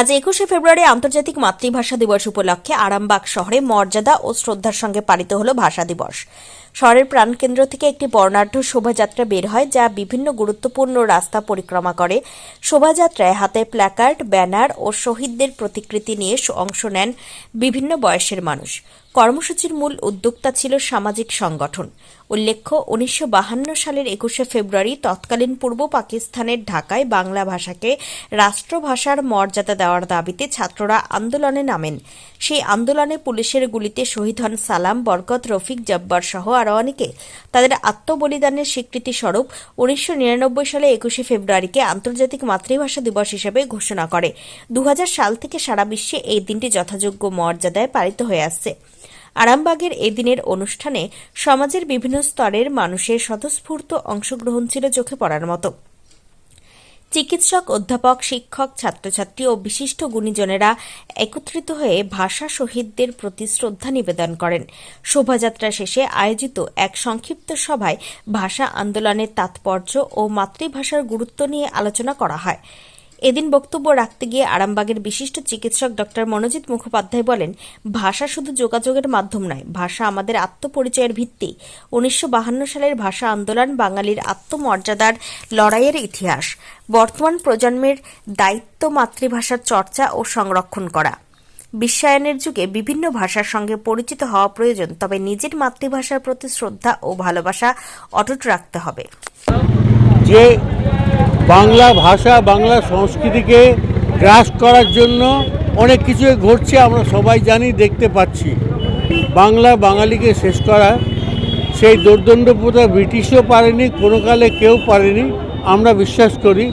আজ একুশে ফেব্রুয়ারি আন্তর্জাতিক মাতৃভাষা দিবস উপলক্ষে আরামবাগ শহরে মর্যাদা ও শ্রদ্ধার সঙ্গে পালিত হল ভাষা দিবস। শহরের প্রাণকেন্দ্র থেকে একটি বর্ণাঢ্য শোভাযাত্রা বের হয় যা বিভিন্ন গুরুত্বপূর্ণ রাস্তা পরিক্রমা করে। শোভাযাত্রায় হাতে প্ল্যাকার্ড, ব্যানার ও শহীদদের প্রতিকৃতি নিয়ে অংশ নেন বিভিন্ন বয়সের মানুষ। কর্মসূচির মূল উদ্যোক্তা ছিল সামাজিক সংগঠন। উল্লেখ্য, উনিশশো সালের একুশে ফেব্রুয়ারি তৎকালীন পূর্ব পাকিস্তানের ঢাকায় বাংলা ভাষাকে রাষ্ট্রভাষার মর্যাদা দেওয়ার দাবিতে ছাত্ররা আন্দোলনে নামেন। সেই আন্দোলনে পুলিশের গুলিতে শহীদ হন সালাম, বরকত, রফিক, জব্বার সহ আরও অনেকে। তাদের আত্মবলিদানের স্বীকৃতি স্বরূপ উনিশশো নিরানব্বই সালে একুশে ফেব্রুয়ারিকে আন্তর্জাতিক মাতৃভাষা দিবস হিসেবে ঘোষণা করে। দু হাজার সাল থেকে সারা বিশ্বে এই দিনটি যথাযোগ্য মর্যাদায় পালিত হয়ে আসছে। আরামবাগের এদিনের অনুষ্ঠানে সমাজের বিভিন্ন স্তরের মানুষের স্বতঃস্ফূর্ত অংশগ্রহণ ছিল চোখে পড়ার মতো। চিকিৎসক, অধ্যাপক, শিক্ষক, ছাত্রছাত্রী ও বিশিষ্ট গুণীজনেরা একত্রিত হয়ে ভাষা শহীদদের প্রতি শ্রদ্ধা নিবেদন করেন। শোভাযাত্রা শেষে আয়োজিত এক সংক্ষিপ্ত সভায় ভাষা আন্দোলনের তাৎপর্য ও মাতৃভাষার গুরুত্ব নিয়ে আলোচনা করা হয়। এদিন বক্তব্য রাখতে গিয়ে আরামবাগের বিশিষ্ট চিকিৎসক ডক্টর মনোজিৎ মুখোপাধ্যায় বলেন, ভাষা শুধু যোগাযোগের মাধ্যম নয়, ভাষা আমাদের আত্মপরিচয়ের ভিত্তি। উনিশশো সালের ভাষা আন্দোলন বাঙালির আত্মমর্যাদার লড়াইয়ের ইতিহাস। বর্তমান প্রজন্মের দায়িত্ব মাতৃভাষার চর্চা ও সংরক্ষণ করা। বিশ্বায়নের যুগে বিভিন্ন ভাষার সঙ্গে পরিচিত হওয়া প্রয়োজন, তবে নিজের মাতৃভাষার প্রতি শ্রদ্ধা ও ভালোবাসা অটুট রাখতে হবে। যে বাংলা ভাষা, বাংলা সংস্কৃতিকে গ্রাস করার জন্য অনেক কিছু ঘটছে, আমরা সবাই জানি, দেখতে পাচ্ছি। বাংলা বাঙালিকে শেষ করা, সেই দুর্দণ্ড প্রথা ব্রিটিশও পারেনি, কোনো কালে কেউ পারেনি, আমরা বিশ্বাস করি